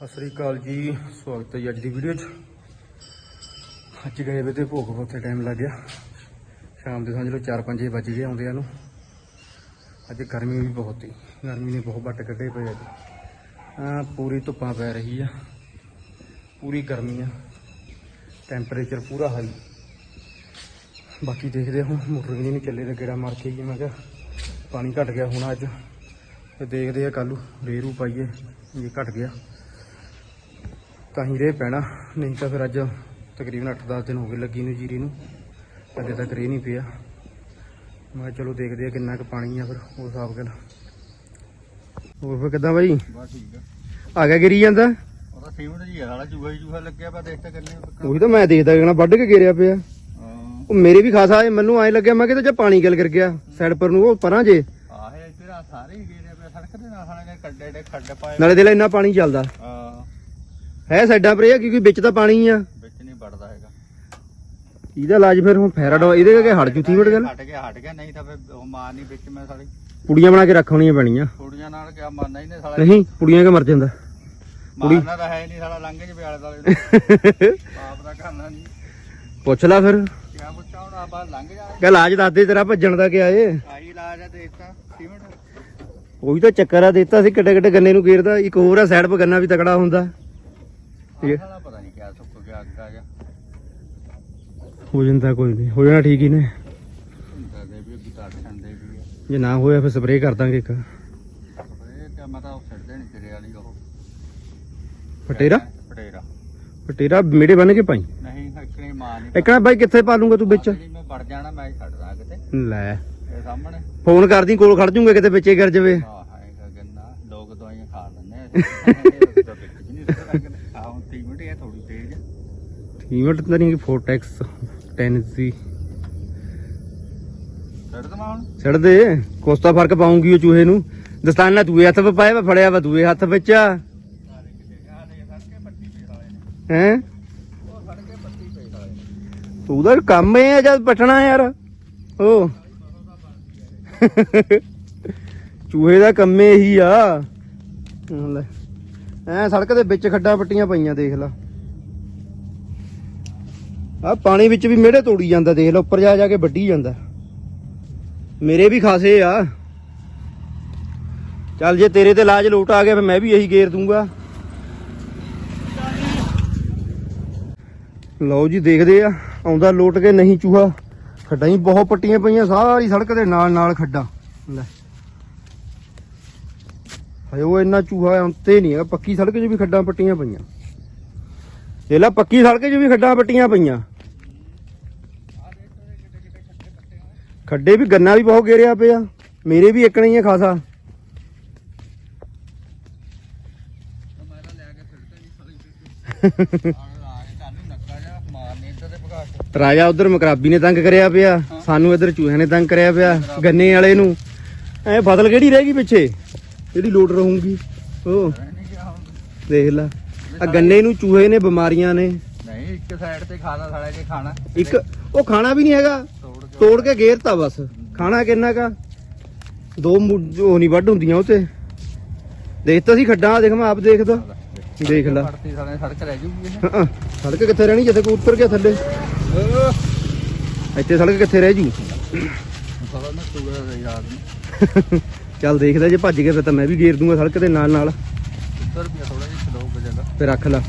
ਸਤਿ ਸ੍ਰੀ ਅਕਾਲ ਜੀ, ਸਵਾਗਤ ਹੈ ਜੀ ਅੱਜ ਦੀ ਵੀਡੀਓ 'ਚ। ਅੱਜ ਗਏ ਵੇ ਤੇ ਭੋਗ ਉੱਥੇ ਟਾਈਮ ਲੱਗ ਗਿਆ। ਸ਼ਾਮ ਦੇ ਸਮਝ ਲਓ 4-5 ਵੱਜ ਗਏ ਆਉਂਦੇ ਆ ਨੂੰ। ਅੱਜ ਗਰਮੀ ਵੀ ਬਹੁਤ ਹੀ ਗਰਮੀ ਨੇ ਬਹੁਤ ਵੱਟ ਕੱਢੇ ਪਏ ਅੱਜ। ਆ ਪੂਰੀ ਧੁੱਪਾਂ ਪੈ ਰਹੀ ਆ। ਪੂਰੀ ਗਰਮੀ ਆ। ਟੈਂਪਰੇਚਰ ਪੂਰਾ ਹਾਈ ਬਾਕੀ ਦੇਖਦੇ ਹਾਂ ਹੁਣ ਮੋਟਰ ਵੀ ਨਹੀਂ ਚੱਲੇ ਤੇ ਗੇੜਾ ਮਾਰ ਕੇ ਜੀ ਮੈਂ ਕਿਹਾ ਪਾਣੀ ਘਟ ਗਿਆ ਹੁਣ ਅੱਜ। ਤੇ ਦੇਖਦੇ ਆ ਕੱਲੂ ਰੇਰੂ ਪਾਈਏ ਜੇ ਘਟ ਗਿਆ। ਤਾਂ ਹੀ ਰੇ ਪੈਣਾ। ਨਹੀਂ ਤਾਂ ਫਿਰ ਅੱਜ ਤਕਰੀਬਨ 8-10 ਦਿਨ ਹੋ ਗਏ ਲੱਗੀ ਨੂੰ ਜੀਰੀ ਨੂੰ। ਅਜੇ ਤੱਕ ਰੇ ਨਹੀਂ ਪਿਆ। ਮੈਂ ਕਿਹਾ ਚਲੋ ਦੇਖਦੇ ਆ ਕਿੰਨਾ ਕੁ ਪਾਣੀ ਆ ਫਿਰ ਉਸ ਹਿਸਾਬ ਨਾਲ। ਹੋਰ ਫਿਰ ਕਿੱਦਾਂ ਬਾਈ? ਬਸ ਠੀਕ ਆ। ਆ ਗਿਆ ਗਿਰੀ ਜਾਂਦਾ? ਉਹਦਾ ਸੀਮਟ ਜੀ ਆ ਸਾਲਾ ਚੂਹਾ ਹੀ ਚੂਹਾ ਲੱਗਿਆ ਪਿਆ ਦੇਖ ਤਾਂ ਕਰਨੇ ਪੱਕਾ। ਉਹੀ ਤਾਂ ਮੈਂ ਦੇਖਦਾ ਕਿ ਨਾ ਵੱਢ ਕੇ ਗੇਰਿਆ ਪਿਆ। ਉਹ ਮੇਰੇ ਵੀ ਖਾਸਾ ਆਏ ਮੈਨੂੰ ਐਂ ਲੱਗਿਆ ਮੈਂ ਕਿਤੇ ਜੇ ਪਾਣੀ ਗਲ ਕਰ ਗਿਆ ਸਾਈਡ ਪਰ ਨੂੰ ਉਹ ਪਰਾਂ ਜੇ। ਆਹੇ ਇੱਧਰ ਆ ਸਾਰੇ ਹੀ ਗੇਰੇ ਪਿਆ ਸੜਕ ਦੇ ਨਾਲ ਸਾਲੇ ਕੱਡੇ ਡੇ ਖੱਡ ਪਾਏ। ਨਾਲੇ ਦੇ ਲੈ ਇੰਨਾ ਪਾਣੀ ਚੱਲਦਾ। ਹਾਂ। ਹੈ ਸਾਈਡਾਂ ਪਰ ਇਹ ਆ ਕਿਉਂਕਿ ਵਿੱਚ ਤਾਂ ਪਾਣੀ ਆ। ਵਿੱਚ ਨਹੀਂ ਵੜਦਾ ਹੈਗਾ। ਇਹਦਾ ਇਲਾਜ ਫਿਰ ਹੁਣ ਫੈਰਾਡੋ ਇਹਦੇ ਕਰਕੇ ਹਟ ਜੂ ਥੀਮਟ ਗੱਲ ਹਟ ਗਿਆ ਹਟ ਗਿਆ ਨਹੀਂ ਤਾਂ ਫਿਰ ਉਹ ਮਾਰ ਨਹੀਂ ਵਿੱਚ ਮੈਂ ਸਾਲੀ। ਪੁੜੀਆਂ ਬਣਾ ਕੇ ਰੱਖਣੀਆਂ ਪੈਣੀਆਂ। ਕੁੜੀਆਂ ਨਾਲ ਕਿਆ ਮਾਰਨਾ ਇਹਨੇ ਸਾਲਾ? ਨਹੀਂ ਪੁੜੀਆਂ ਕੇ ਮਰ ਜਾਂਦਾ? ਮਾਰਨਾ ਤਾਂ ਹੈ ਨਹੀਂ ਸਾਲਾ ਲੰਘੇ ਚ ਪਿਆਲੇ ਵਾਲੇ ਆਪ ਦਾ ਕਰਨਾ ਨਹੀਂ। ਪੁੱਛ ਲੈ ਫਿਰ। ਕਿਆ ਪੁੱਛਾ ਹੁਣ ਆ ਬਾਹਰ ਲੰਘ ਜਾ। ਕਹ ਇਲਾਜ ਦੱਸ ਦੇ ਤੇਰਾ ਭੱਜਣ ਦਾ ਕਿਆ ਏ? ਆਹੀ ਇਲਾਜ ਆ ਦੇਖਤਾ ਸੀਮਟ ਉਹੀ ਤਾਂ ਚੱਕਰ ਆ ਦਿੱਤਾ ਸੀ ਕਿੱਡੇ ਕਿੱਡੇ ਗੰਨੇ ਨੂੰ ਘੇਰਦਾ। ਇੱਕ ਹੋਰ ਆ ਸਾਈਡ 'ਤੇ ਗੰਨਾ ਵੀ ਤਕੜਾ ਹੁੰਦਾ। ਇਹ- ਆਹ ਪਤਾ ਨਹੀਂ ਕਿਆ ਸੁੱਕ ਗਿਆ ਅੱਗਾ ਜਾ ਹੋ ਜਾਂਦਾ ਕੋਈ ਨਹੀਂ। ਹੋ ਜਾਣਾ ਠੀਕ ਹੀ ਨੇ। ਹੁੰਦਾ ਦੇ ਵੀ ਗੁੱਟਾ ਠੰਡੇ ਵੀ ਆ ਜੇ ਨਾ ਹੋਇਆ ਫਿਰ ਸਪਰੇਅ ਕਰ ਦਾਂਗੇ ਇੱਕ। ਇਹ ਤੇ ਮੈਂ ਤਾਂ ਉਹ ਛੱਡਦੇ ਨਹੀਂ ਤੇਰੇ ਵਾਲੀ ਉਹ ਫਟੇਰਾ ਫਟੇਰਾ ਫਟੇਰਾ ਮੇੜੇ ਬੰਨ ਕੇ ਪਾਈ ਨਹੀਂ ਹੱਕਣੀ ਮਾਂ ਨਹੀਂ ਇੱਕ ਬਾਈ ਕਿੱਥੇ ਪਾ ਲੂੰਗਾ ਤੂੰ ਵਿੱਚ? ਜਿਹੜੀ ਮੈਂ ਵੜ ਜਾਣਾ ਮੈਂ ਛੱਡ ਦਾਂ ਕਿਤੇ ਲੈ। ਇਹ ਸਾਹਮਣੇ ਫੋਨ ਕਰਦੀ, ਕੋਲ ਖੜ ਜੂਗਾ ਕਿਤੇ ਵਿੱਚੇ ਗਿਰ ਜਾਵੇ। ਆਹ ਹੈ ਗੰਨਾ। ਲੋਕ ਦਵਾਈਆਂ ਖਾ ਲੈਂਦੇ ਆ ਆਹ ਹੁਣ 30 ਮਿੰਟ ਇਹ ਥੋੜੀ ਤੇਜ਼ ਆ। ਈਵੈਂਟ ਤਾਂ ਨਹੀਂ ਫੋਰਟੈਕਸ 10 ਸੀ ਛੱਡ ਦਵਾਂ ਹੁਣ ਛੱਡ ਦੇ ਕੁਛ ਤਾਂ ਫ਼ਰਕ ਪਾਉਂਗੀ ਉਹ ਚੂਹੇ ਨੂੰ। ਦਸਤਾਨਾ ਦੂਏ ਹੱਥ 'ਚ ਪਾਇਆ ਵਾ ਫੜਿਆ ਵਾ ਦੂਏ ਹੱਥ ਵਿੱਚ। ਹੈ? ਉਹਦਾ ਕੰਮ ਇਹ ਜਦ ਪਟਣਾ ਯਾਰ? ਉਹ ਚੂਹੇ ਦਾ ਕੰਮ ਇਹੀ ਆ। ਐ ਸੜਕ ਦੇ ਵਿੱਚ ਖੱਡਾਂ ਪੱਟੀਆਂ ਪਈਆਂ ਦੇਖ ਲੈ। ਆ ਪਾਣੀ ਵਿੱਚ ਵੀ ਮਿਹੜੇ ਤੋੜੀ ਜਾਂਦਾ, ਦੇਖ ਲਓ, ਉੱਪਰ ਜਾ ਜਾ ਕੇ ਵੱਢੀ ਜਾਂਦਾ। ਮੇਰੇ ਵੀ ਖਾਸੇ ਆ। ਚੱਲ ਜੇ ਤੇਰੇ ਤੇ ਇਲਾਜ ਲੋਟ ਆ ਗਿਆ, ਫਿਰ ਮੈਂ ਵੀ ਇਹੀ ਗੇਰ ਦੂੰਗਾ। ਲਓ ਜੀ, ਦੇਖਦੇ ਆ, ਆਉਂਦਾ ਲੋਟ ਕੇ ਨਹੀਂ ਚੂਹਾ। ਖੱਡਾਂ ਹੀ ਬਹੁਤ ਪੱਟੀਆਂ ਪਈਆਂ, ਸਾਰੀ ਸੜਕ ਦੇ ਨਾਲ ਨਾਲ ਖੱਡਾਂ। ਲੈ। ਹਏ, ਉਹ ਇੰਨਾ ਚੂਹਾ ਅੰਤੇ ਨਹੀਂ ਹੈਗਾ, ਪੱਕੀ ਸੜਕ 'ਚ ਵੀ ਖੱਡਾਂ ਪੱਟੀਆਂ ਪਈਆਂ। ਇਹ ਲੈ, ਪੱਕੀ ਸੜਕ 'ਚ ਵੀ ਖੱਡਾਂ ਪੱਟੀਆਂ ਪਈਆਂ। ਖੱਡੇ ਵੀ ਗੰਨਾ ਵੀ ਬਹੁਤ ਗੇਰਿਆ ਪਿਆ। ਮੇਰੇ ਵੀ ਇੱਕ ਨਹੀਂ ਹੈ ਖਾਸਾ। ਰਾਜਾ ਉਧਰ ਮਕਰਾਬੀ ਨੇ ਤੰਗ ਕਰਿਆ ਪਿਆ। ਸਾਨੂੰ ਇਧਰ ਚੂਹਿਆਂ ਨੇ ਤੰਗ ਕਰਿਆ ਪਿਆ। ਗੰਨੇ ਵਾਲੇ ਨੂੰ। ਐ ਫਸਲ ਕਿਹੜੀ ਰਹਿ ਗਈ ਪਿੱਛੇ? ਜਿਹੜੀ ਲੋਟ ਰਹੂਗੀ। ਉਹ ਦੇਖ ਲੈ। ਆ ਗੰਨੇ ਨੂੰ ਚੂਹੇ ਨੇ ਬਿਮਾਰੀਆਂ ਨੇ। ਨਹੀਂ ਇੱਕ ਸਾਈਡ ਤੇ ਖਾਣਾ ਸਾਲੇ ਕੇ ਖਾਣਾ। ਇੱਕ ਉਹ ਖਾਣਾ ਵੀ ਨਹੀਂ ਹੈਗਾ। ਤੋੜ ਕੇ ਗੇਰਤਾ ਬਸ। ਖਾਣਾ ਕਿੰਨਾ ਕਾ ਦੋ ਉਹ ਨਹੀਂ ਵੱਢ ਹੁੰਦੀਆਂ ਉਹ ਤੇ। ਦੇਖ ਸੀ ਖੱਡਾਂ ਦੇਖ ਮੈਂ ਆਪ ਦੇਖਦਾ ਦੇਖ ਲੈ। ਸੜਕ ਰਹਿ ਜੂਗੀ ਸੜਕ ਕਿੱਥੇ ਰਹਿਣੀ ਜਿੱਥੇ ਕੋ ਉੱਤਰ ਗਿਆ ਥੱਲੇ? ਇੱਥੇ ਸੜਕ ਕਿੱਥੇ ਰਹਿ ਜੂ? ਚੱਲ ਦੇਖਦਾ ਜੇ ਭੱਜ ਗਏ ਫਿਰ ਤਾਂ ਮੈਂ ਵੀ ਗੇਰ ਦੂੰਗਾ ਸੜਕ ਦੇ ਨਾਲ ਨਾਲ। ਤੇ ਰੱਖ ਲੈ।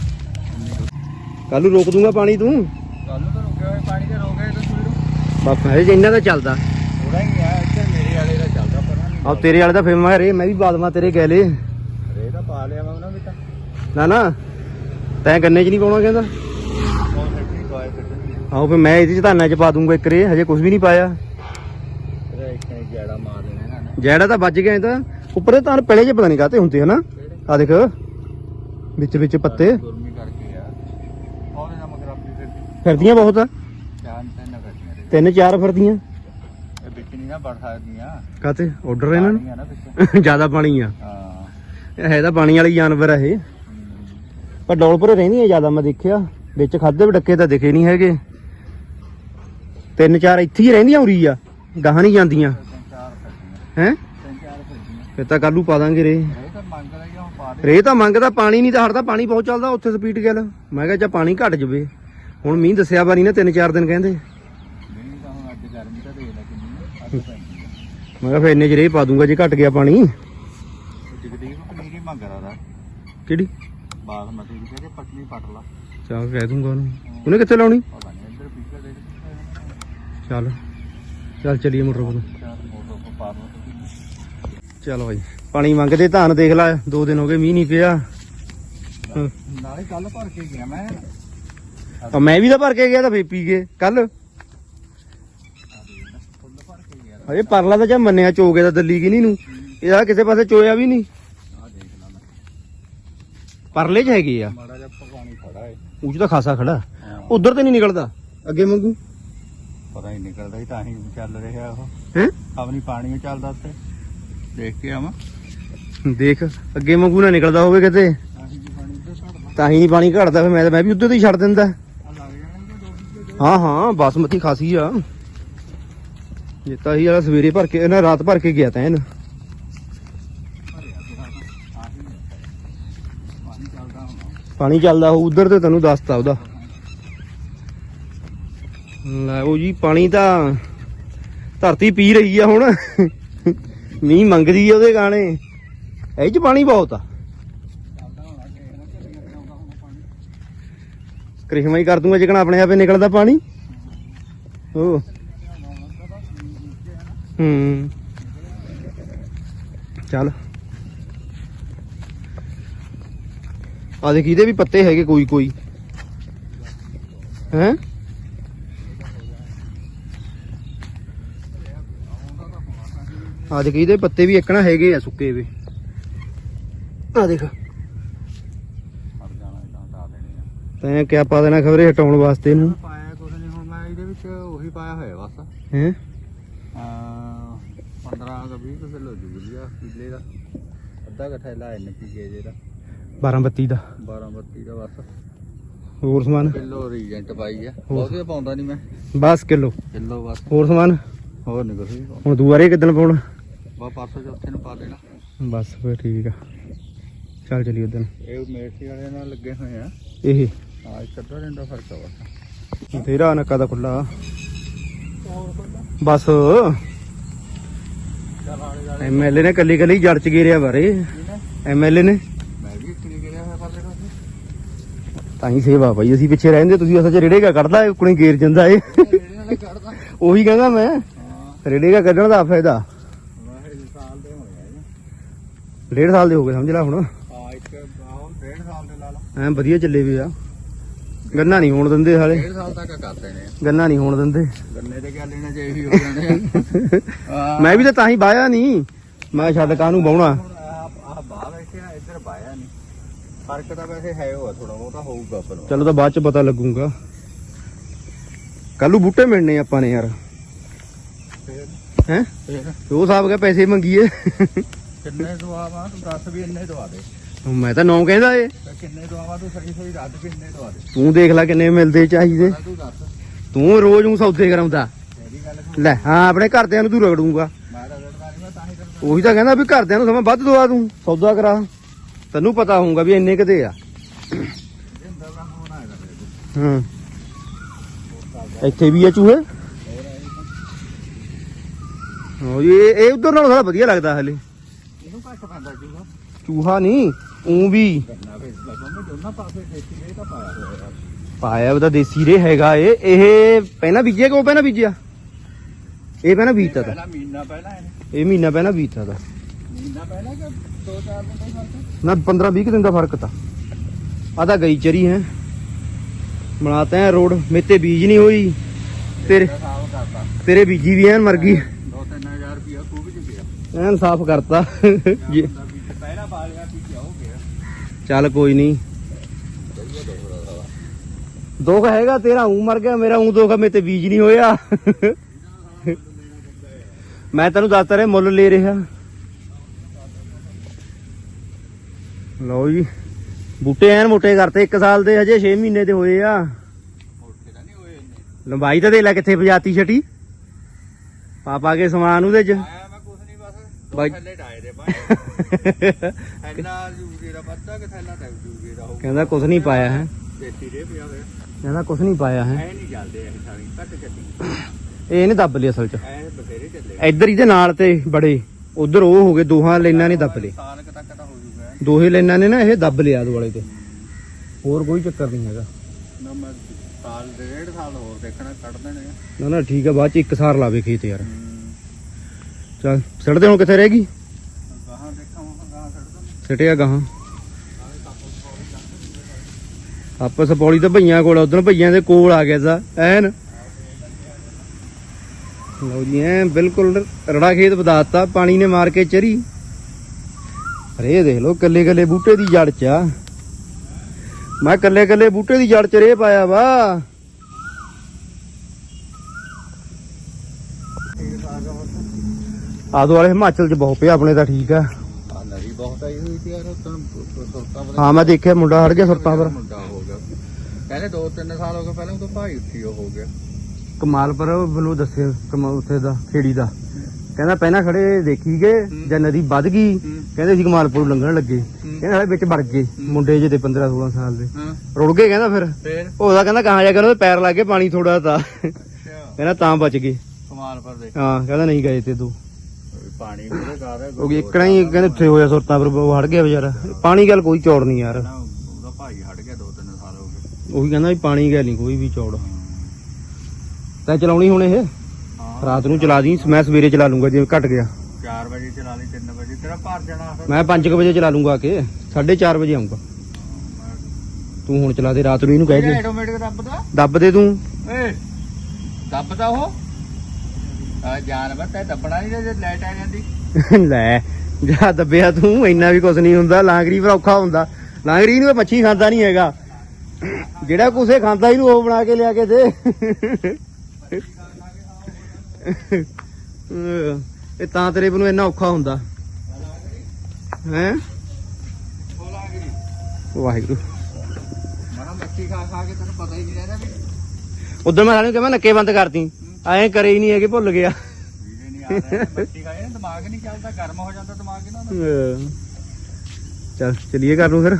ਕੱਲ ਨੂੰ ਰੋਕ ਦੂੰਗਾ ਪਾਣੀ ਤੂੰ? ਕੱਲ ਨੂੰ ਤਾਂ ਰੁਕਿਆ ਪਾਣੀ ਤੇ ਰੋਕ ਤਾਂ ਬਾਪਾ ਇਹ ਇੰਨਾ ਦਾ ਚੱਲਦਾ। ਥੋੜਾ ਹੀ ਆ ਇੱਧਰ ਮੇਰੇ ਵਾਲੇ ਦਾ ਚੱਲਦਾ ਪਰਾਂ ਨਹੀਂ ਆ ਤੇਰੇ ਵਾਲੇ ਦਾ ਫੇਮ ਆ ਰੇ ਮੈਂ ਵੀ ਬਾਦਮਾ ਤੇਰੇ ਗੈਲੇ ਰੇ ਦਾ ਪਾ ਲਿਆ ਮੈਂ ਉਹਨਾਂ ਵੀ ਤਾਂ। ਨਾ ਨਾ। ਤੈਂ ਗੰਨੇ 'ਚ ਨਹੀਂ ਪਾਉਣਾ ਕਹਿੰਦਾ। ਆਹੋ ਫੇ ਮੈਂ ਇਹਦੇ 'ਚ ਧਾਨਾਂ 'ਚ ਪਾ ਦੂੰਗਾ ਇੱਕ ਰੇ ਹਜੇ ਕੁਝ ਵੀ ਨਹੀਂ ਪਾਇਆ। ਜੜਾ ਤਾਂ ਵੱਜ ਗਿਆ ਇਹ ਤਾਂ। ਉੱਪਰ ਤਾਂ ਪਹਿਲੇ 'ਚ ਪਤਾ ਨਹੀਂ ਕਾਤੇ ਹੁੰਦੇ ਹਨਾ। ਆ ਦੇਖ। ਵਿੱਚ ਵਿੱਚ ਪੱਤੇ। ਫਿਰਦੀਆਂ ਬਹੁਤ ਆ ਜਾਨ ਤਿੰਨ ਫਿਰਦੀਆਂ ਨੇ ਤਿੰਨ ਚਾਰ ਫਿਰਦੀਆਂ? ਇਹ ਵਿੱਚ ਨਹੀਂ ਨਾ ਵੜ ਸਕਦੀਆਂ। ਕਾਤੇ ਆਰਡਰ ਇਹਨਾਂ ਪਾਣੀ ਆ ਨਾ ਵਿੱਚ। ਨੂੰ ਜ਼ਿਆਦਾ ਪਾਣੀ ਆ। ਹਾਂ। ਇਹ ਹੈ ਤਾਂ ਪਾਣੀ ਵਾਲੀ ਜਾਨਵਰ ਆ ਇਹ। ਪਰ ਡੋਲਪੁਰ ਰਹਿੰਦੀਆਂ ਜ਼ਿਆਦਾ ਮੈਂ ਦੇਖਿਆ। ਵਿੱਚ ਖਾਦੇ ਵਡੱਕੇ ਤਾਂ ਦਿਖੇ ਨਹੀਂ ਹੈਗੇ। ਤਿੰਨ ਚਾਰ ਇੱਥੇ ਹੀ ਰਹਿੰਦੀਆਂ ਉਰੀ ਆ। ਗਾਹਾਂ ਨਹੀਂ ਜਾਂਦੀਆਂ। ਤਿੰਨ ਚਾਰ ਫਿਰਦੀਆਂ। ਹੈ? ਤਿੰਨ ਚਾਰ ਫਿਰਦੀਆਂ। ਫਿਰ ਤਾਂ ਕੱਲੂ ਪਾ ਦਾਂਗੇ ਰੇ। ਇਹ ਤਾਂ ਮੰਗ ਰਹੀ ਆ ਹੁਣ ਪਾ ਪਾ ਦੇ। ਰੇ ਤਾਂ ਮੰਗਦਾ ਪਾਣੀ ਨਹੀਂ ਤਾਂ ਹਟਦਾ ਪਾਣੀ ਬਹੁਤ ਚੱਲਦਾ ਉੱਥੇ ਸਪੀਡ ਗੱਲ। ਮੈਂ ਕਿਹਾ ਚਾ ਪਾਣੀ ਘਟ ਜਵੇ। ਹੁਣ ਮੀਂਹ ਦੱਸਿਆ ਵਾਰੀ ਨੇ ਤਿੰਨ ਚਾਰ ਦਿਨ ਕਹਿੰਦੇ ਨਹੀਂ ਤਾਂ ਹੁਣ ਅੱਜ ਗਰਮੀ ਤਾਂ ਦੇਖ ਲੈ ਕਿੰਨੀ ਆ, ਅੱਧ ਪੈਂਦੀ ਆ ਮੈਂ ਕਿਹਾ ਫੇਰ ਇੰਨੇ ਚ ਰੇ ਪਾ ਦੂੰਗਾ ਜੇ ਘਟ ਗਿਆ ਪਾਣੀ। ਜਗਦੀਪ ਪਨੀਰੀ ਮੰਗ ਰਹਾ ਦਾ ਕਿਹੜੀ? ਬਾਸਮਤੀ ਦੀ ਕਹਿੰਦੇ ਪਟਨੀ ਪਟ ਲਾ ਚਾ ਕਹਿ ਦੂੰਗਾ ਉਹਨੂੰ। ਉਹਨੇ ਕਿੱਥੇ ਲਾਉਣੀ? ਪਤਾ ਨਹੀਂ ਇੱਧਰ ਪੀਕਰ ਦੇ ਚੱਲ। ਚੱਲ ਚਲੀਏ ਮੋਟਰ ਕੋਲ। ਚੱਲ ਪਾਣੀ ਮੰਗਦੇ ਧਾਨ ਦੇਖ ਲੈ ਦੋ ਦਿਨ ਹੋ ਗਏ ਮੀਂਹ ਨਹੀਂ ਪਿਆ। ਨਾਲੇ ਕੱਲ ਭਰ ਕੇ ਗਿਆ ਮੈਂ। ਮੈਂ ਵੀ ਤਾਂ ਭਰ ਕੇ ਗਿਆ ਤਾਂ ਫੇਰ ਪੀ ਗਏ। ਕੱਲ ਹਜੇ ਪਰਲਾ ਤਾਂ ਜਾਂ ਮੰਨਿਆ ਚੋਗੇ ਦਾ ਦੱਲੀ ਕਿ ਨਹੀਂ ਨੂੰ ਇਹਦਾ ਕਿਸੇ ਪਾਸੇ ਚੋਇਆ ਵੀ ਨਹੀਂ। ਪਰਲੇ ਚ ਹੈਗੇ ਆ। ਮਾੜਾ ਜਿਹਾ ਪਾਣੀ ਖੜਾ ਹੈ ਉੱਚ ਤਾਂ ਖਾਸਾ ਖੜਾ। ਉਧਰ ਤੇ ਨਹੀਂ ਨਿਕਲਦਾ ਅੱਗੇ ਮੰਗੂ ਪਤਾ ਹੀ ਨਿਕਲਦਾ ਹੀ ਤਾਂ ਹੀ ਚੱਲ ਰਿਹਾ ਉਹ। ਹੈ? ਆਪਣੀ ਪਾਣੀ ਵਿੱਚ ਚੱਲਦਾ ਉੱਤੇ ਦੇਖ ਕੇ ਆਵਾਂ। ਦੇਖ ਅੱਗੇ ਮੰਗੂ ਨਾ ਨਿਕਲਦਾ ਹੋਵੇ ਕਿਤੇ। ਤਾਂ ਹੀ ਨਹੀਂ ਪਾਣੀ ਘਟਦਾ। ਫਿਰ ਮੈਂ ਤਾਂ ਮੈਂ ਵੀ ਉੱਧਰ ਤੇ ਹੀ ਛੱਡ ਦਿੰਦਾ। ਹਾਂ ਹਾਂ ਬਾਸਮਤੀ ਖਾਸੀ ਆ। ਜੇ ਤਾਂ ਹੀ ਵਾਲਾ ਸਵੇਰੇ ਭਰ ਕੇ, ਇਹਨਾਂ ਰਾਤ ਭਰ ਕੇ ਗਿਆ ਤਾਂ ਇਹਨ। ਪਾਣੀ ਚੱਲਦਾ ਹੋਣਾ ਪਾਣੀ ਚੱਲਦਾ ਉਧਰ ਤੇ ਤੈਨੂੰ ਦੱਸਤਾ ਉਹਦਾ। ਲੈ ਉਹ ਜੀ, ਪਾਣੀ ਤਾਂ ਧਰਤੀ ਪੀ ਰਹੀ ਆ ਹੁਣ। ਮੀਂਹ ਮੰਗਦੀ ਆ ਉਹਦੇ ਗਾਣੇ। ਇਹ ਚ ਪਾਣੀ ਬਹੁਤ ਆ। ਚੱਲਦਾ ਹੋਣਾ ਕਿ ਇਹਨਾਂ ਚੱਲੀ ਕ੍ਰਿਸ਼ਮਾ ਹੀ ਕਰ ਦੂੰਗਾ ਜਿਕਣਾ ਆਪਣੇ ਆਪੇ ਨਿਕਲਦਾ ਪਾਣੀ। ਉਹ ਹੂੰ। ਚੱਲ। ਆ ਦੇਖ ਇਹਦੇ ਵੀ ਪੱਤੇ ਹੈਗੇ ਕੋਈ ਕੋਈ। ਹੈ? ਆ ਦੇਖ ਇਹਦੇ ਪੱਤੇ ਵੀ ਇੱਕਣਾ ਹੈਗੇ ਆ ਸੁੱਕੇ ਵੇ। ਆ ਦੇਖ। ਤੈਂ ਕਿਆ ਪਾ ਦੇਣਾ ਖਬਰੇ ਹਟਾਉਣ ਵਾਸਤੇ ਇਹਨੂੰ? ਪਾਇਆ ਕੁਝ ਨਹੀਂ ਹੁਣ ਮੈਂ ਇਹਦੇ ਵਿੱਚ ਉਹੀ ਪਾਇਆ ਹੋਇਆ ਬਸ। ਹੈ? ਆ 15 ਕੁ 20 ਕੁ ਕਿਲੋ ਜੂਰੀਆ ਕਿੱਲੇ ਦਾ। ਅੱਧਾ ਕਠੈਲਾ ਐਨਪੀਕੇ ਜਿਹੜਾ 12 ਬੱਤੀ ਦਾ 12 32 ਦਾ। ਬਸ। ਹੋਰ ਸਮਾਨ? ਕਿਲੋ ਰੀਜੈਂਟ ਪਾਈ ਆ। ਬਹੁਤੇ ਪਾਉਂਦਾ ਨਹੀਂ ਮੈਂ। ਬਸ ਕਿਲੋ। ਕਿਲੋ ਬਸ। ਹੋਰ ਸਮਾਨ? ਹੋਰ ਨਹੀਂ ਕੁਝ ਵੀ ਹੁਣ ਦੁਬਾਰੇ ਕਿਦਣ ਪਾਉਣਾ? ਬਾ ਪਰਸੋਂ ਚੌਥੇ ਨੂੰ ਪਾ ਦੇਣਾ। ਬਸ ਫਿਰ ਠੀਕ ਆ। ਚੱਲ ਚਲੀ ਉਦਣ। ਇਹ ਮੇਥੀ ਵਾਲੇ ਨਾਲ ਲੱਗੇ ਹੋਏ ਆ। ਇਹ? ਆ ਇੱਕ ਅੱਧਾ ਦਿਨ ਦਾ ਫ਼ਰਕ ਆ ਬਸ। ਤੇਰਾ ਨੱਕਾ ਦਾ ਖੁੱਲਾ ਬਸ। ਐਮਐਲਏ ਨੇ ਕੱਲੀ ਕੱਲੀ ਜੜ ਚ ਗੇਰਿਆ ਬਾਰੇ। ਐਮਐਲਏ ਨੇ। ਮੈਂ ਵੀ ਕਿੰਨੀ ਗਿਆ ਹੋਇਆ ਪਾਸੇ ਪਾਸੇ ਤਾਂ ਹੀ ਸੇਵਾ ਭਾਈ ਅਸੀਂ ਪਿੱਛੇ ਰਹਿੰਦੇ ਤੁਸੀਂ ਅਸਲ ਚ ਰੇੜੇਗਾ ਕੱਢਦਾ ਇਹ ਕੁਣੀ ਗੇਰ ਜਾਂਦਾ ਏ। ਕੱਢਦਾ। ਉਹੀ ਕਹਿੰਦਾ ਮੈਂ ਹਾਂ। ਰੇੜੇਗਾ ਕੱਢਣ ਦਾ ਫਾਇਦਾ ਵਾਹੇ ਸਾਲ ਦੇ ਹੋਏ ਆ ਇਹ ਡੇਢ ਸਾਲ ਦੇ ਹੋ ਗਏ ਸਮਝ ਲੈ ਹੁਣ। ਆ ਇੱਕ ਆਹ ਡੇਢ ਸਾਲ ਦੇ ਲਾ ਲਾ। ਐ ਵਧੀਆ ਚੱਲੇ ਵੀ ਆ। ਗੰਨਾ ਨਹੀਂ ਹੋਣ ਦਿੰਦੇ ਹਾਲੇ। ਡੇਢ ਸਾਲ ਤੱਕ ਕਰਦੇ ਨੇ। ਗੰਨਾ ਨਹੀਂ ਹੋਣ ਦਿੰਦੇ। ਗੰਨੇ ਗੱਲ ਇਹਨਾਂ ਚ ਇਹੀ ਹੋ ਜਾਣੇ ਆ। ਮੈਂ ਵੀ ਤਾਂ ਤਾਂ ਹੀ ਬਾਇਆ ਨਹੀਂ ਮੈਂ ਛੱਡ ਕਾਹਨੂੰ ਬਾਉਣਾ। ਹੁਣ ਆਹ ਆਹ ਬਾਹਰ ਬੈਠੇ ਆ ਇੱਧਰ ਬਾਇਆ ਨਹੀਂ ਫ਼ਰਕ ਤਾਂ ਵੈਸੇ ਹੈ ਉਹ ਥੋੜਾ ਬਹੁਤਾ ਹੋਊਗਾ ਆਪਾਂ ਨੂੰ। ਚਲੋ ਤਾਂ ਬਾਅਦ ਚ ਪਤਾ ਲੱਗੂਗਾ। ਕੱਲੂ ਬੂਟੇ ਮਿਲਣੇ ਆਪਾਂ ਨੇ ਯਾਰ। ਹੈ? ਉਹ ਸਾਹਿਬ ਕਹੇ ਪੈਸੇ ਮੰਗੀਏ। ਕਿੰਨੇ ਦਵਾਵਾ ਤੂੰ ਦੱਸ ਵੀ ਇੰਨੇ ਦਵਾ ਦੇ। ਮੈਂ ਤਾਂ ਨੌ ਕਹਿੰਦਾ ਏ। ਤੇ ਕਿੰਨੇ ਦਵਾਵਾ ਤੂੰ ਸਹੀ ਸਹੀ ਰੱਦ ਕਿੰਨੇ ਦਵਾ ਦੇ ਤੂੰ ਦੇਖ ਲੈ ਕਿੰਨੇ ਮਿਲਦੇ ਚਾਹੀਦੇ। ਤੂੰ ਦੱਸ। ਤੂੰ ਰੋਜ਼ ਨੂੰ ਸੌਦੇ ਕਰਾਉਂਦਾ। ਤੇਰੀ ਗੱਲ ਸੁਣ। ਲੈ ਹਾਂ ਆਪਣੇ ਘਰਦਿਆਂ ਨੂੰ ਤੂੰ ਰਗੜੂਗਾ। ਮੈਂ ਤਾਂ ਰੜਦਾ ਨਹੀਂ ਮੈਂ ਤਾਂ ਹੀ ਤੈਨੂੰ ਉਹੀ ਤਾਂ ਕਹਿੰਦਾ ਵੀ ਘਰਦਿਆਂ ਨੂੰ ਸਮਾਂ ਵੱਧ ਦਵਾ ਦੂੰ ਸੌਦਾ ਕਰਾ। ਤੈਨੂੰ ਪਤਾ ਹੋਊਗਾ ਵੀ ਇੰਨੇ ਕਿਤੇ ਆ। ਹਾਂ। ਇੱਥੇ ਵੀ ਆ ਚੂਹੇ? ਹੋਰ ਇਹ ਤਾਂ- ਉਧਰ ਨਾਲੋਂ ਥੋੜਾ ਵਧੀਆ ਲੱਗਦਾ ਹਲੇ। ਇਹਨੂੰ ਘੱਟ ਪੈਂਦਾ ਜੂਗਾ ਚੂਹਾ ਨਹੀਂ ਉਂ ਵੀ। ਪਾਇਆ ਉਹਦਾ ਦੇਸੀ ਰੇ ਹੈਗਾ ਏ ਇਹ ਪਹਿਲਾਂ ਬੀਜਿਆ ਕਿ ਉਹ ਪਹਿਲਾਂ ਬੀਜਿਆ? ਇਹ ਪਹਿਲਾਂ ਬੀਜਤਾ ਤਾ। ਮਹੀਨਾ ਪਹਿਲਾਂ ਇਹ ਮਹੀਨਾ ਪਹਿਲਾਂ ਬੀਜਤਾ ਤਾ। ਮਹੀਨਾ ਪਹਿਲਾਂ ਕਿ ਦੋ ਚਾਰ ਦਿਨ ਦਾ ਫ਼ਰਕ ਨਾ 15 20 ਦਿਨ ਦਾ ਫ਼ਰਕ ਤਾ। ਆ ਤਾਂ ਗਈ ਚਰੀ ਹੈ। ਬਣਾਤੇ ਹੈ ਰੋਡ। ਮੇਤੇ ਬੀਜ ਨਹੀਂ ਹੋਈ। ਤੇਰੇ ਤੇਰੇ ਬੀਜੀ ਵੀ ਐਨ ਮਰ ਗਈ। ਦੋ ਤਿੰਨ ਹਜ਼ਾਰ ਰੁਪਇਆ ਖੂਬ ਚ ਗਿਆ ਐਨ ਸਾਫ਼ ਕਰਤਾ ਜੇ- ਬੰਦਾ ਵੀ ਪਹਿਲਾਂ ਪਾ ਲਿਆ ਵੀ ਕਿਆ ਹੋ ਗਿਆ ਚੱਲ ਕੋਈ ਨਹੀਂ। ਦੁੱਖ ਹੈਗਾ ਤੇਰਾ ਉਂ ਮਰ ਗਿਆ ਮੇਰਾ ਉਂ ਦੁੱਖ ਮੇਤੇ ਬੀਜ ਨਹੀਂ ਹੋਇਆ। ਮੈਂ ਤੈਨੂੰ ਦੱਸਤਾ ਰਿਹਾ, ਮੁੱਲ ਲੈ ਰਿਹਾ। ਲਓ ਜੀ, ਬੂਟੇ ਐਨ ਮੋਟੇ ਕਰਤੇ 1 ਸਾਲ ਦੇ ਹਜੇ 6 ਮਹੀਨੇ ਦੇ ਹੋਏ ਆ। ਲੰਬਾਈ ਤਾਂ ਦੇ ਲੈ ਕਿੱਥੇ ਪਜਾਤੀ ਛਟੀ। ਪਾ ਪਾ ਕੇ ਸਮਾਨ ਉਹਦੇ ਚ ਆਇਆ ਮੈਂ ਕੁਛ ਨਹੀਂ ਬਸ ਬਾਈ ਥੱਲੇ ਡਾਏ ਦੇ ਬਾਈ ਥੈਲਾ ਜੂਗੇ ਦਾ ਪੱਤਾ ਕਿ ਥੈਲਾ ਤਾਂ ਜੂਗੇ ਦਾ ਹੋਊਗਾ। ਕਹਿੰਦਾ ਕੁਝ ਨਹੀਂ ਪਾਇਆ ਹੈ। ਦੇਸੀ ਰੇ ਪਿਆ ਹੋਇਆ। ਕਹਿੰਦਾ ਕੁਝ ਨਹੀਂ ਪਾਇਆ ਹੈ। ਐ ਨਹੀਂ ਚੱਲਦੇ ਇਹ ਸਾਰੀ ਘੱਟ ਚੱਲੀ। ਇਹ ਇਹਨੇ ਦੱਬ ਲਈ ਅਸਲ 'ਚ। ਐ ਬਥੇਰੇ ਚੱਲੇ। ਇੱਧਰ ਇਹਦੇ ਨਾਲ ਤੇ ਬੜੇ ਉਧਰ ਉਹ ਹੋ ਗਏ ਦੋਹਾਂ ਲਾਈਨਾਂ ਨੇ ਦੱਬ ਲਏ। ਸਾਲ ਕੁ ਤੱਕ ਤਾਂ ਹੋ ਜੂਗਾ। ਦੋਹੇ ਲਾਈਨਾਂ ਨੇ ਨਾ ਇਹ ਦੱਬ ਲਿਆ ਦੁਆਲੇ ਤੇ। ਹੋਰ ਕੋਈ ਚੱਕਰ ਨਹੀਂ ਹੈਗਾ। ਨਾ ਮੈਂ ਸਾਲ ਡੇਢ ਸਾਲ ਹੋਰ ਦੇਖਣਾ ਕੱਢ ਦੇਣੇ ਨਾ ਨਾ ਠੀਕ ਆ ਬਾਅਦ ਚ ਇੱਕ ਸਾਰ ਲਾਵੇ ਖੇਤ ਯਾਰ। ਚੱਲ ਸੜਦੇ ਹੁਣ ਕਿੱਥੇ ਰਹਿ ਗਈ? ਗਾਹਾਂ ਦੇਖਾਂ ਮੈਂ ਗਾਹਾਂ ਛੱਡ ਦਾਂ ਸਟਿਆ ਗਾਹਾਂ। ਆਪਸ ਪੌੜੀ ਤਾਂ ਭਈਆਂ ਕੋਲ ਉਧਰ ਭਈਆਂ ਦੇ ਕੋਲ ਆ ਗਿਆ ਸਾ ਐਨ। ਲਓ ਜੀ ਐ ਬਿਲਕੁਲ ਰੜਾ ਖੇਤ ਵਧਾਤਾ ਪਾਣੀ ਨੇ ਮਾਰ ਕੇ ਚਰੀ। ਅਰੇ ਦੇਖ ਲਓ ਕੱਲੇ ਕੱਲੇ ਬੂਟੇ ਦੀ ਜੜ ਚ ਆ। ਮੈਂ ਕੱਲੇ ਕੱਲੇ ਬੂਟੇ ਦੀ ਜੜ ਚ ਰੇ ਪਾਇਆ ਵਾ। ਆਦੋ ਵਾਲੇ ਹਿਮਾਚਲ ਚ ਬਹੁਤ ਪਿਆ ਆਪਣੇ ਤਾਂ ਠੀਕ ਆ। ਆ ਨਦੀ ਬਹੁਤ ਆਈ ਹੋਈ ਸੀ ਯਾਰ ਉਦੋਂ ਸੁਰਤਾਂ ਪਤਾ ਹਾਂ ਮੈਂ ਦੇਖਿਆ ਮੁੰਡਾ ਹੜ ਗਿਆ ਸੁਰਤਾਂ ਪਰ। ਮੁੰਡਾ ਹੋ ਗਿਆ। ਕਹਿੰਦੇ 2-3 ਸਾਲ ਹੋ ਗਏ ਪਹਿਲਾਂ ਉਦੋਂ ਭਾਈ ਉੱਠੀ ਉਹ ਹੋ ਗਿਆ। ਕਮਾਲ ਪਰ ਮੈਨੂੰ ਦੱਸਿਆ ਕਮਾ ਉੱਥੇ ਦਾ ਖੇੜੀ ਦਾ। ਕਹਿੰਦਾ ਪਹਿਲਾਂ ਖੜੇ ਦੇਖੀ ਗਏ ਜਦ ਨਦੀ ਵੱਧ ਗਈ ਕਹਿੰਦੇ ਸੀ ਕਮਾਲਪੁਰ ਲੰਘਣ ਲੱਗੇ। ਕਹਿੰਦਾ ਹਲੇ ਵਿੱਚ ਵੜ ਗਏ ਮੁੰਡੇ ਜਿਹੇ ਦੇ 15 16 ਸਾਲ ਦੇ। ਰੁੜ ਗਏ ਕਹਿੰਦਾ ਫਿਰ। ਉਹਦਾ ਕਹਿੰਦਾ ਕਹਾਂ ਜਾ ਕੇ ਉਹਦੇ ਪੈਰ ਲੱਗ ਗਏ ਪਾਣੀ ਥੋੜਾ ਤਾਂ। ਕਹਿੰਦਾ ਤਾਂ ਬਚ ਗਏ। ਕਮਾਲ ਪਰ ਦੇ। ਹਾਂ ਕਹਿੰਦਾ ਨਹੀਂ ਗਏ ਤੇ ਤੂੰ। ਪਾਣੀ ਉਹਦੇ ਘਰ ਹੈ ਉਹ ਇਕਣਾ ਹੀ ਕਹਿੰਦੇ ਉੱਥੇ ਹੋਇਆ ਸੁਰਤਾਂ ਪਰ ਉਹ ਹੜ ਗਿਆ ਵਿਚਾਰਾ। ਪਾਣੀ ਗੱਲ ਕੋਈ ਚੌੜ ਨਹੀਂ ਯਾਰ। ਉਹਦਾ ਭਾਈ ਹਟ ਗਿਆ 2-3 ਸਾਲ ਹੋ ਗਏ। ਉਹੀ ਕਹਿੰਦਾ ਵੀ ਪਾਣੀ ਗੱਲ ਨਹੀਂ ਕੋਈ ਵੀ ਚੌੜ। ਤੈਂ ਚਲਾਉਣੀ ਹੁਣ ਇਹ? ਰਾਤ ਨੂੰ ਚਲਾ ਦੀ ਮੈਂ ਸਵੇਰੇ ਚਲਾ ਲੂੰਗਾ ਜੇ ਘਟ ਗਿਆ। 4 ਵਜੇ ਚਲਾ ਲਈ 3 ਵਜੇ। ਤੇਰਾ ਭਰ ਜਾਣਾ ਮੈਂ 5 ਵਜੇ ਚਲਾ ਲੂੰਗਾ ਕੇ 4:30 ਵਜੇ ਆਉਂਗਾ ਤੂੰ ਹੁਣ ਚਲਾ ਦੇ ਰਾਤ ਨੂੰ ਇਹਨੂੰ ਕਹਿ ਦੇ। ਦੱਬਦਾ? ਦੱਬ ਦੇ ਤੂੰ। ਏ ਦੱਬਦਾ ਉਹ? ਆ ਜਾਨਵਰ ਤੇ ਦੱਬਣਾ ਨਹੀਂ ਜੇ ਲਾਈਟ ਆ ਜਾਂਦੀ। ਲੈ ਜਾ ਦੱਬਿਆ ਤੂੰ ਇੰਨਾ ਵੀ ਕੁਝ ਨਹੀਂ ਹੁੰਦਾ ਲਾਂਗਰੀ ਪਰ ਔਖਾ ਹੁੰਦਾ। ਲਾਂਗਰੀ ਨੂੰ ਮੱਛੀ ਖਾਂਦਾ ਨਹੀਂ ਹੈਗਾ। ਜਿਹੜਾ ਕੁਸੇ ਖਾਂਦਾ ਇਹਨੂੰ ਉਹ ਬਣਾ ਕੇ ਲਿਆ ਕੇ ਦੇ। ਇਹ ਤਾਂ ਤੇਰੇ ਨੂੰ ਇੰਨਾ ਔਖਾ ਹੁੰਦਾ। ਹੈ? ਵਾਹਿਗੁਰੂ। ਮਰਾ ਮੱਛੀ ਖਾ ਖਾ ਕੇ ਤੈਨੂੰ ਪਤਾ ਹੀ ਨਹੀਂ ਰਹਿੰਦਾ ਵੀ। ਉਦੋਂ ਮੈਂ ਸਾਨੂੰ ਕਿਹਾ ਨੱਕੇ ਬੰਦ ਕਰਤੀ। ਐਂ ਕਰੇ ਹੀ ਨਹੀਂ ਹੈਗੇ ਭੁੱਲ ਗਿਆ। ਵੀਰੇ ਨਹੀਂ ਆ ਰਿਹਾ ਮੱਛੀ ਖਾਏ ਨਾ ਦਿਮਾਗ ਨਹੀਂ ਚੱਲਦਾ ਗਰਮ ਹੋ ਜਾਂਦਾ ਦਿਮਾਗ ਇਹਨਾਂ ਦਾ। ਚੱਲ ਚਲੀਏ ਘਰ ਨੂੰ ਫਿਰ।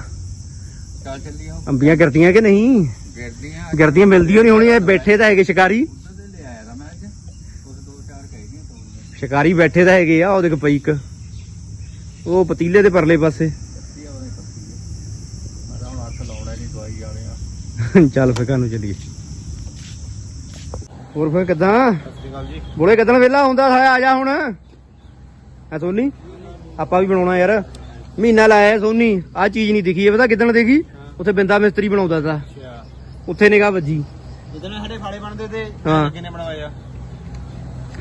ਚੱਲ ਚੱਲੀ ਹੋ ਅੰਬੀਆਂ ਕਰਤੀਆਂ ਕਿ ਨਹੀਂ? ਗਿਰਦੀਆਂ। ਗਰਦੀਆਂ ਮਿਲਦੀਆਂ ਨਹੀਂ ਹੋਣੀਆਂ ਇਹ ਬੈਠੇ ਤਾਂ ਹੈਗੇ ਸ਼ਿਕਾਰੀ। ਉਧਰ ਦੇ ਲੈ ਆਇਆ ਤਾਂ ਮੈਂ ਅੱਜ। ਉਸ ਦੋ ਚਾਰ ਕਹਿ ਗਈਆਂ ਤੋੜੀਆਂ ਸ਼ਿਕਾਰੀ ਬੈਠੇ ਤਾਂ ਹੈਗੇ ਆ ਉਹਦੇ ਕੋ ਪਈ ਇੱਕ। ਉਹ ਪਤੀਲੇ ਦੇ ਪਰਲੇ ਪਾਸੇ। ਪੱਤੀ ਆ ਉਹਨੇ ਪੱਤੀ ਆ ਮੈਂ ਤਾਂ ਹੁਣ ਹੱਥ ਲਾਉਣਾ ਨਹੀਂ ਦਵਾਈ ਵਾਲੇ ਆ ਚੱਲ ਫਿਰ ਘਰ ਨੂੰ ਚੱਲੀਏ ਹੋਰ ਫਿਰ ਕਿਦਾਂ? ਸਤਿ ਸ਼੍ਰੀ ਅਕਾਲ ਜੀ ਬੋਲੇ ਕਿਦਾਂ ਵੇਲਾ ਹੁੰਦਾ ਆ ਜਾ ਹੁਣ। ਆ ਸੋਨੀ? ਆਪਾਂ ਵੀ ਬਣਾਉਣਾ ਯਾਰ। ਮਹੀਨਾ ਲਾਇਆ ਸੋਨੀ। ਆ ਚੀਜ਼ ਨਹੀਂ ਦਿਖੀ ਇਹ ਪਤਾ ਕਿਦਣ ਦੇਖੀ? ਉੱਥੇ ਬਿੰਦਾ ਮਿਸਤਰੀ ਬਣਾਉਂਦਾ ਤਾ। ਉੱਥੇ ਨਿਗਾਹ ਵੱਜੀ। ਜਿੱਦਣ ਸਾਡੇ ਫਾੜੇ ਬਣਦੇ ਤੇ। ਕਿੰਨੇ ਬਣਵਾਇਆ?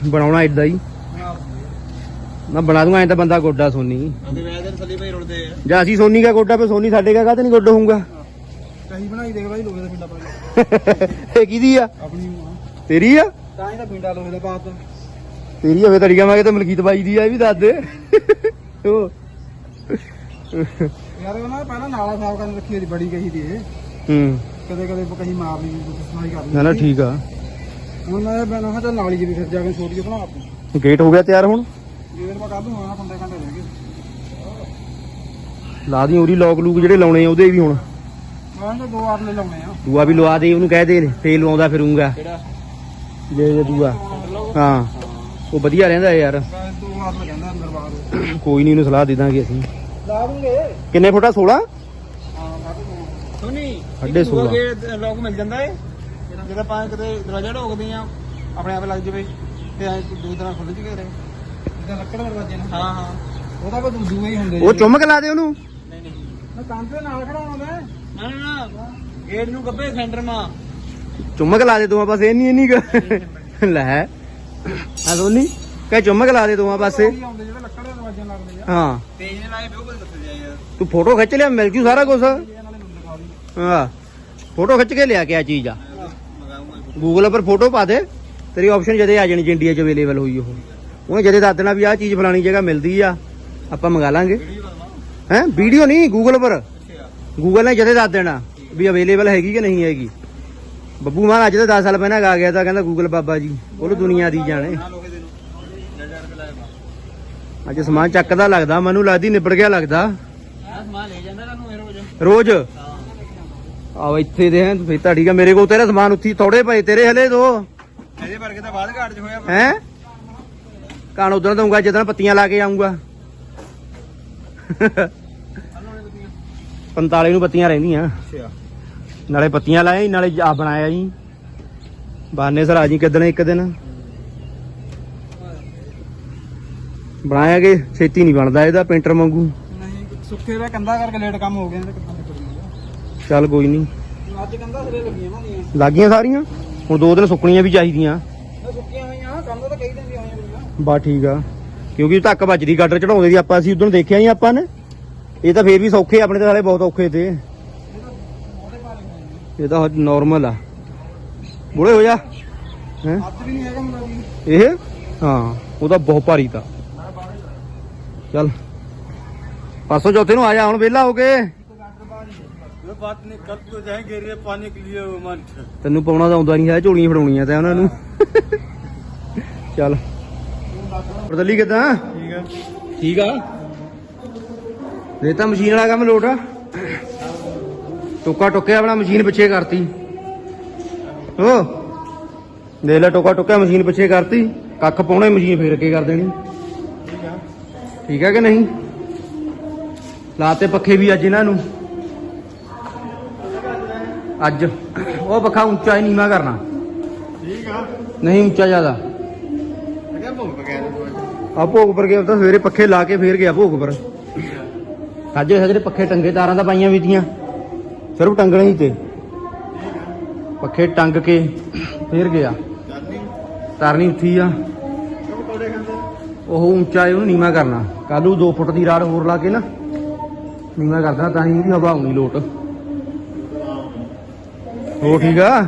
ਬਣਾਉਣਾ ਇਦਾਂ ਹੀ। ਨਾ ਬਣਾ ਦੂੰਗਾ ਐਂ ਤਾਂ ਬੰਦਾ ਗੋਡਾ ਸੋਨੀ। ਦੇ ਜਾਂ ਅਸੀਂ ਸੋਨੀ ਦਾ ਗੋਡਾ ਪੇ ਸੋਨੀ ਸਾਡੇ ਕਾ ਕਾਹਤੇ ਨਹੀਂ ਗੋਡਾ ਹੋਊਗਾ? ਕਹੀ ਬਣਾਈ ਦੇਖ ਭਾਈ ਲੋਹੇ ਦਾ ਪਿੰਡਾ ਪਾ ਇਹ ਕਿਹਦੀ ਆ? ਆਪਣੀ ਤੇਰੀ ਆ? ਤਾਂ ਹੀ ਤਾਂ ਪਿੰਡਾ ਲੋਹੇ ਦਾ ਪਾਤ ਤੇਰੀ ਹੋਵੇ ਤੜੀਆਂ ਮੈਂ ਕਿਤੇ ਮਲਕੀਤ ਬਾਈ ਦੀ ਆ ਇਹ ਵੀ ਦੱਸ ਦੇ। ਉਹ ਯਾਰ ਉਹ ਨਾ ਪਹਿਲਾਂ ਨਾਲਾ ਸਾਫ਼ ਕਰਨ ਰੱਖੀ ਹੋਈ ਬੜੀ ਕਹੀ ਦੀ ਇਹ। ਹੂੰ। ਕਦੇ ਕਦੇ ਕਹੀ ਮਾਰ ਲਈ ਸਫ਼ਾਈ ਕਰ ਲਈ। ਨਾ ਨਾ ਠੀਕ ਆ। ਹੁਣ ਮੈਂ ਬਣਾ ਹਾਂ ਤਾਂ ਨਾਲੀ ਜੀ ਵੀ ਫਿਰ ਜਾ ਕੇ ਛੋਟੀ ਜਿਹੀ ਬਣਾ ਆਪਣੀ ਗੇਟ ਹੋ ਗਿਆ ਤਿਆਰ ਹੁਣ? ਜੇ ਮੈਂ ਨੂੰ ਆਣਾ ਪੰਦੇ ਘੰਟੇ ਰਹਿ ਗਏ। ਲਾ ਦੀ ਉਰੀ ਲੋਕ ਲੂਕ ਜਿਹੜੇ ਲਾਉਣੇ ਆ ਉਹਦੇ ਵੀ ਹੁਣ। ਮੈਂ ਤਾਂ ਦੋ ਆਰਲੇ ਲਾਉਣੇ ਆ। ਦੂਆ ਵੀ ਲਵਾ ਦੇ ਉਹਨੂੰ ਕਹਿ ਦੇ ਤੇਲ ਲਵਾਉਂਦਾ ਫਿਰੂੰਗਾ ਕਿਹੜਾ? ਜੇ ਜੇ ਦੂਆ। ਹਾਂ ਉਹ ਵਧੀਆ ਰਹਿੰਦਾ ਯਾਰ। ਕੋਈ ਨਹੀਂ ਇਹਨੂੰ ਸਲਾਹ ਦੇ ਦਾਂਗੇ ਅਸੀਂ। ਲਾ ਦੂੰਗੇ ਕਿੰਨੇ ਫੁੱਟਾ 16 ਹਾਂ ਸੁਣੀ। ਸਾਢੇ ਸੋਲਾਂ। ਲੋਕ ਮਿਲ ਜਾਂਦਾ ਏ। ਜਦੋਂ ਆਪਾਂ ਕਿਤੇ ਦਰਵਾਜ਼ਾ ਢੋਕਦੇ ਆ ਆਪਣੇ ਆਪ ਲੱਗ ਜਵੇ ਤੇ ਐ ਦੋ ਤਰ੍ਹਾਂ ਖੁੱਲ ਜਗੇ ਰਹੇ ਜਿੱਦਾਂ ਲੱਕੜ ਦੇ ਦਰਵਾਜ਼ੇ ਨੇ। ਹਾਂ ਹਾਂ। ਉਹਦਾ ਕੋਈ ਦੂਜੇ ਹੀ ਹੁੰਦੇ ਉਹ ਚੁੰਮਕ ਲਾ ਦੇ ਉਹਨੂੰ। ਨਹੀਂ ਨਹੀਂ। ਮੈਂ ਕੰਧ ਦੇ ਨਾਲ ਖੜਾਉਣਾ ਮੈਂ। ਨਾ ਨਾ ਨਾ। ਗੇਟ ਨੂੰ ਗੱਬੇ ਸੈਂਟਰ ਮਾ। ਚੁੰਮਕ ਲਾ ਦੇ ਦੋਵਾਂ ਪਾਸੇ ਨਹੀਂ ਨਹੀਂ ਲੈ। ਆ ਦੋਨੀ ਕਹੇ ਚੁੰਮਕ ਲਾ ਦੇ ਦੋਵਾਂ ਪਾਸੇ। ਆਉਂਦੇ ਜਿਹੜੇ ਲੱਕੜ ਦੇ ਦਰਵਾਜ਼ੇ ਲੱਗਦੇ ਆ। ਹਾਂ। ਤੇਜ ਨੇ ਲਾਏ ਬਿਓ ਕੋਈ ਦੱਸ ਜਾ ਯਾਰ। ਤੂੰ ਫੋਟੋ ਖਿੱਚ ਲਿਆ ਮਿਲ ਜੂ ਸਾਰਾ ਕੁਝ ਇਹ ਨਾਲੇ ਮੈਨੂੰ ਦਿਖਾ ਦੀ। ਹਾਂ। ਫੋਟੋ ਖਿੱਚ ਕੇ ਲਿਆ ਕੇ ਆ ਚੀਜ਼ ਆ। ਮਗਾਉਂਗਾ ਗੂਗਲ ਪਰ ਫੋਟੋ ਪਾ ਦੇ। ਤੇਰੀ ਆਪਸ਼ਨ ਜਦੇ ਆ ਜਾਣੀ ਜੇ ਇੰਡੀਆ 'ਚ ਅਵੇਲੇਬਲ ਹੋਈ ਉਹ। ਉਹਨੇ ਜਦੇ ਦੱਸ ਦੇਣਾ ਵੀ ਆਹ ਚੀਜ਼ ਫਲਾਣੀ ਜਗ੍ਹਾ ਮਿਲਦੀ ਆ ਆਪਾਂ ਮੰਗਾ ਲਾਂਗੇ। ਹੈ? ਵੀਡੀਓ ਨਹੀਂ ਗੂਗਲ ਪਰ ਗੂਗਲ ਨੇ ਜਦੇ ਦੱਸ ਦੇਣਾ ਵੀ ਅਵੇਲੇਬਲ ਹੈਗੀ ਕਿ ਨਹੀਂ ਹੈਗੀ। ਬੱਬੂ ਮਾਨ ਅੱਜ ਤੋਂ 10 ਸਾਲ ਪਹਿਲਾਂ ਆ ਗਿਆ ਤਾਂ ਕਹਿੰਦਾ ਗੂਗਲ ਬਾਬਾ ਜੀ ਉਹਨੂੰ ਦੁਨੀਆ ਦੀ ਜਾਣੇ। ਅੱਜ ਸਮਾਨ ਚੱਕਦਾ ਲੱਗਦਾ ਮੈਨੂੰ ਲੱਗਦੀ ਨਿਬੜ ਗਿਆ ਲੱਗਦਾ। ਆ ਸਮਾਨ ਲੈ ਜਾਂਦਾ ਤੁਹਾਨੂੰ ਇਹ ਰੋਜ਼? ਰੋਜ਼ ਹਾਂ ਆਹ ਇੱਥੇ ਦੇ ਹੈ ਫੇ ਤੁਹਾਡੀ ਮੇਰੇ ਕੋਲ ਤੇਰਾ ਸਮਾਨ ਉੱਥੀ ਥੋੜੇ ਪਏ ਤੇਰੇ ਹਲੇ ਦੋ। ਇਹਦੇ ਵਰਗੇ ਤਾਂ ਬਾਅਦ ਘਾਟ ਚ ਹੋਇਆ ਹੈ? ਕਾਣ ਉਦੋਂ ਦਊਂਗਾ ਜਦੋਂ ਪੱਤੀਆਂ ਲਾ ਕੇ ਆਉਂਗਾ 45 ਨੂੰ ਪੱਤੀਆਂ ਰਹਿੰਦੀਆਂ। ਅੱਛਾ। ਨਾਲੇ ਪੱਤੀਆਂ ਲਾਏ ਨਾਲੇ ਆ ਬਣਾਇਆ ਜੀ ਬਾਨੇ ਸਰ ਆ ਜੀ ਕਿਦਣ ਇੱਕ ਦਿਨ। ਬਣਾਇਆ ਕਿ ਛੇਤੀ ਨਹੀਂ ਬਣਦਾ ਇਹਦਾ ਪੇਂਟਰ ਵਾਂਗੂ? ਨਹੀਂ ਸੁੱਕੇ ਦਾ ਕੰਦਾ ਕਰਕੇ ਲੇਟ ਕੰਮ ਹੋ ਗਿਆ ਚੱਲ ਕੋਈ ਨਹੀਂ। ਅੱਜ ਕੰਦਾ ਸਿਰੇ ਲੱਗੀਆਂ ਨਾ ਦੀਆਂ ਲੱਗੀਆਂ ਸਾਰੀਆਂ? ਹੁਣ ਦੋ ਦਿਨ ਸੁੱਕਣੀਆਂ ਵੀ ਚਾਹੀਦੀਆਂ। ਸੁੱਕੀਆਂ ਹੋਈਆਂ ਕੰਮ ਤਾਂ ਕਈ ਦਿਨ ਦੀ ਹੋਈਆਂ ਬਾ ਠੀਕ ਆ। ਕਿਉਂਕਿ ਧੱਕ ਵੱਜਦੀ ਗਾਡਰ ਚੜਾਉਂਦੇ ਦੀ ਆਪਾਂ ਅਸੀਂ ਉਦੋਂ ਦੇਖਿਆ ਹੀ ਆਪਾਂ ਨੇ। ਇਹ ਤਾਂ ਫੇਰ ਵੀ ਸੌਖੇ ਆਪਣੇ ਤਾਂ ਹਾਲੇ ਬਹੁਤ ਔਖੇ ਤੇ। ਹੋਏ ਇਹ ਤਾਂ ਨਾਰਮਲ ਆ ਬੁੜੇ ਹੋ ਜਾ ਹੈ ਹੱਥ ਵੀ ਨਹੀਂ ਹੈਗਾ ਮੇਰਾ ਵੀ ਇਹ ਹਾਂ ਉਹਦਾ ਬਹੁਤ ਭਾਰੀ ਤਾਂ ਚੱਲ ਪਾਸੋਂ ਚੌਥੇ ਨੂੰ ਆ ਜਾ ਹੁਣ ਵਿਹਲਾ ਹੋ ਕੇ ये बात नहीं कल तो जाएंगे रे पानी के लिए मन ਤੈਨੂੰ ਪਾਉਣਾ ਤਾਂ ਆਉਂਦਾ ਨਹੀਂ ਹੈ ਝੋਲੀਆਂ ਫੜਾਉਣੀਆਂ ਤਾਂ ਉਹਨਾਂ ਨੂੰ ਚੱਲ ਬਰਦਲੀ ਕਿਦਾਂ ठीक है ਠੀਕ ਆ ਇਹ ਤਾਂ ਮਸ਼ੀਨ ਵਾਲਾ ਕੰਮ ਲੋਟ ਆ ਟੋਕਾ ਟੁੱਕਿਆ ਆਪਣਾ ਮਸ਼ੀਨ ਪਿੱਛੇ ਕਰਤੀ। ਹੋ ਦੇਖ ਲੈ ਟੋਕਾ ਟੁੱਕਿਆ ਮਸ਼ੀਨ ਪਿੱਛੇ ਕਰਤੀ। ਕੱਖ ਪਾਉਣੇ ਮਸ਼ੀਨ ਫੇਰ ਕੇ ਕਰ ਦੇਣੀ। ਠੀਕ ਹੈ ਕਿ ਨਹੀਂ? ਲਾਤੇ ਪੱਖੇ ਵੀ ਅੱਜ ਇਹਨਾਂ ਨੂੰ। ਅੱਜ। ਉਹ ਪੱਖਾ ਉੱਚਾ ਹੀ ਨੀਵਾ ਕਰਨਾ। ਠੀਕ ਆ। ਨਹੀਂ ਉੱਚਾ ਜ਼ਿਆਦਾ। ਆ ਭੋਗ ਪਰ ਗਿਆ ਤਾਂ ਸਵੇਰੇ ਪੱਖੇ ਲਾ ਕੇ ਫੇਰ ਗਿਆ ਭੋਗ ਪਰ। ਅੱਜ ਜਿਹੜੇ ਪੱਖੇ ਟੰਗੇ ਤਾਰਾਂ ਦਾ ਪਾਈਆਂ ਵੀਤੀਆਂ ਸਿਰਫ ਟੰਗਣੇ ਹੀ ਤੇ। ਪੱਖੇ ਟੰਗ ਕੇ ਫੇਰ ਗਿਆ। ਤਰਨੀ ਉੱਠੀ ਆ। ਉਹ ਉੱਚਾ ਇਹਨੂੰ ਨੀਵਾ ਕਰਨਾ। ਕੱਲੂ 2 ਫੁੱਟ ਦੀ ਰਾੜ ਹੋਰ ਲਾ ਕੇ ਨਾ ਨੀਵਾ ਕਰਦਾ ਤਾਂ ਹੀ ਇਹਦੀ ਹਵਾ ਆਉਣੀ ਲੋਟ। ਹੋ ਠੀਕ ਆ?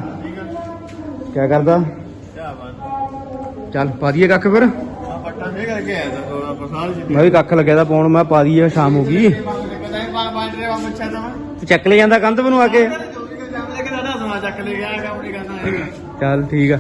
ਕੀ ਕਰਦਾ? ਚੱਲ ਪਾ ਦਈਏ ਕੱਖ ਫਿਰ। ਮੈਂ ਵੀ ਕੱਖ ਲੱਗਿਆ ਦਾ ਪਾਉਣ ਮੈਂ ਪਾ ਦਈਏ ਸ਼ਾਮ ਹੋ ਗਈ। ਤੂੰ ਚੱਕ ਲੈ ਜਾਂਦਾ ਕੰਧ ਬਣਵਾ ਕੇ। ਚੱਕ ਲੈ ਗਿਆ ਕੰਮ ਨਹੀਂ ਕਰਨਾ ਚੱਲ ਠੀਕ ਆ।